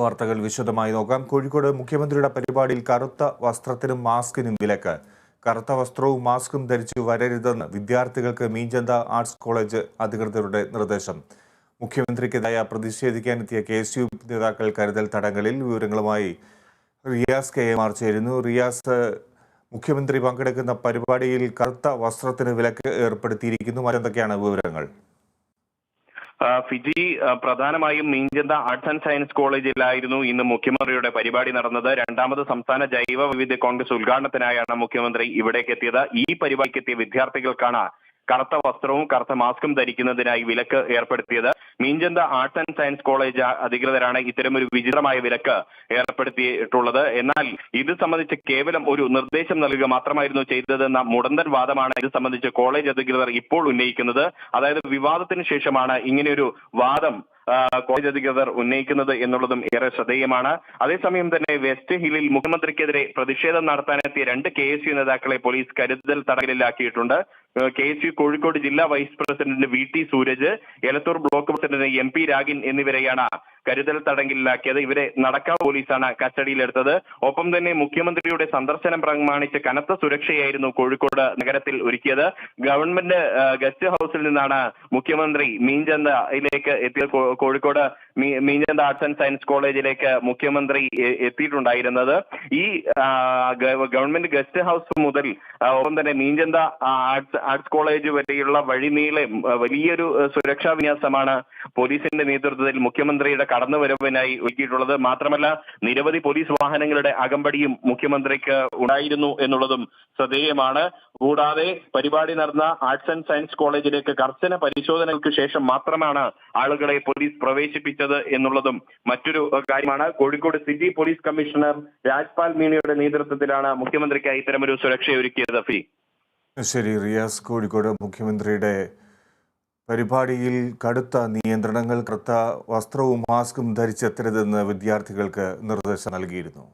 വാർത്തകൾ വിശദമായി നോക്കാം. കോഴിക്കോട് മുഖ്യമന്ത്രിയുടെ പരിപാടിയിൽ കറുത്ത വസ്ത്രത്തിനും മാസ്കിനും വിലക്ക്. കറുത്ത വസ്ത്രവും മാസ്കും ധരിച്ചു വരരുതെന്ന് വിദ്യാർത്ഥികൾക്ക് മീഞ്ചന്ത ആർട്സ് കോളേജ് അധികൃതരുടെ നിർദ്ദേശം. മുഖ്യമന്ത്രിക്കെതിരായ പ്രതിഷേധിക്കാനെത്തിയ കെ എസ് യു നേതാക്കൾ കരുതൽ തടങ്കലിൽ വിവരങ്ങളുമായി റിയാസ് കെ എം ആർ ചേരുന്നു. റിയാസ് മുഖ്യമന്ത്രി പങ്കെടുക്കുന്ന പരിപാടിയിൽ കറുത്ത വസ്ത്രത്തിന് വിലക്ക് ഏർപ്പെടുത്തിയിരിക്കുന്നു. മറ്റെന്തൊക്കെയാണ് വിവരങ്ങൾ? ഫിജി പ്രധാനമായും മീഞ്ചന്ത ആർട്സ് ആൻഡ് സയൻസ് കോളേജിലായിരുന്നു ഇന്ന് മുഖ്യമന്ത്രിയുടെ പരിപാടി നടന്നത്. രണ്ടാമത് സംസ്ഥാന ജൈവ വൈവിധ്യ കോൺഗ്രസ് ഉദ്ഘാടനത്തിനായാണ് മുഖ്യമന്ത്രി ഇവിടേക്ക് എത്തിയത് ഈ പരിപാടിക്ക് എത്തിയ വിദ്യാർത്ഥികൾക്കാണ് കറുത്ത വസ്ത്രവും കറുത്ത മാസ്കും ധരിക്കുന്നതിനായി വിലക്ക് ഏർപ്പെടുത്തിയത്. Meenchanda arts and science college അധികൃതരാണ് ഇത്തരമൊരു വിചിത്രമായ വിലക്ക് ഏർപ്പെടുത്തിയിട്ടുള്ളത്. എന്നാൽ ഇത് സംബന്ധിച്ച് കേവലം ഒരു നിർദ്ദേശം നൽകുക മാത്രമായിരുന്നു ചെയ്തതെന്ന മുടന്തൻ വാദമാണ് ഇത് സംബന്ധിച്ച് കോളേജ് അധികൃതർ ഇപ്പോൾ ഉന്നയിക്കുന്നത്. അതായത് വിവാദത്തിന് ശേഷമാണ് ഇങ്ങനെയൊരു വാദം കോളേജ് അധികൃതർ ഉന്നയിക്കുന്നത് എന്നുള്ളതും ഏറെ ശ്രദ്ധേയമാണ്. അതേസമയം തന്നെ വെസ്റ്റ് ഹില്ലിൽ മുഖ്യമന്ത്രിക്കെതിരെ പ്രതിഷേധം നടത്താനെത്തിയ രണ്ട് കെ എസ് യു നേതാക്കളെ പോലീസ് കരുതൽ തടങ്കലിലാക്കിയിട്ടുണ്ട്. കെ എസ് യു കോഴിക്കോട് ജില്ലാ vice president V T Sooraj Elathur block president M P Ragin എന്നിവരെയാണ് കരുതൽ തടങ്കലിലാക്കിയത്. ഇവരെ നടക്കാവ് പോലീസാണ് കസ്റ്റഡിയിലെടുത്തത്. ഒപ്പം തന്നെ മുഖ്യമന്ത്രിയുടെ സന്ദർശനം പ്രമാണിച്ച് കനത്ത സുരക്ഷയായിരുന്നു കോഴിക്കോട് നഗരത്തിൽ ഒരുക്കിയത്. ഗവൺമെന്റ് ഗസ്റ്റ് ഹൗസിൽ നിന്നാണ് മുഖ്യമന്ത്രി മീൻചന്തയിലേക്ക് എത്തിയത്. Kozhikode Meenchanda arts and science കോളേജിലേക്ക് മുഖ്യമന്ത്രി എത്തിയിട്ടുണ്ടായിരുന്നത്. ഈ ഗവൺമെന്റ് ഗസ്റ്റ് ഹൗസ് മുതൽ ഒപ്പം തന്നെ മീഞ്ചന്ത ആർട്സ് ആർട്സ് കോളേജ് വരെയുള്ള വഴിനീളെ വലിയൊരു സുരക്ഷാ വിന്യാസമാണ് പോലീസിന്റെ നേതൃത്വത്തിൽ മുഖ്യമന്ത്രിയുടെ കടന്നുവരവിനായി ഒരുക്കിയിട്ടുള്ളത്. മാത്രമല്ല നിരവധി പോലീസ് വാഹനങ്ങളുടെ അകമ്പടിയും മുഖ്യമന്ത്രിക്ക് ഉണ്ടായിരുന്നു എന്നുള്ളതും ശ്രദ്ധേയമാണ്. കൂടാതെ പരിപാടി നടന്ന ആർട്സ് ആൻഡ് സയൻസ് കോളേജിലേക്ക് കർശന പരിശോധനകൾക്ക് ശേഷം മാത്രമാണ് ആളുകളെ പോലീസ് പ്രവേശിപ്പിച്ചത്. എന്നുള്ളതും മറ്റൊരു കാര്യമാണ്. Kozhikode city police commissioner Rajpal മീണയുടെ നേതൃത്വത്തിലാണ് മുഖ്യമന്ത്രിക്കായി ഇത്തരമൊരു സുരക്ഷയൊരുക്കിയത് ഫി ശരി റിയാസ്. കോഴിക്കോട് മുഖ്യമന്ത്രിയുടെ പരിപാടിയിൽ കടുത്ത നിയന്ത്രണങ്ങൾ കറുത്ത വസ്ത്രവും മാസ്കും ധരിച്ചെത്തരുതെന്ന് വിദ്യാർത്ഥികൾക്ക് നിർദ്ദേശം നൽകിയിരുന്നു.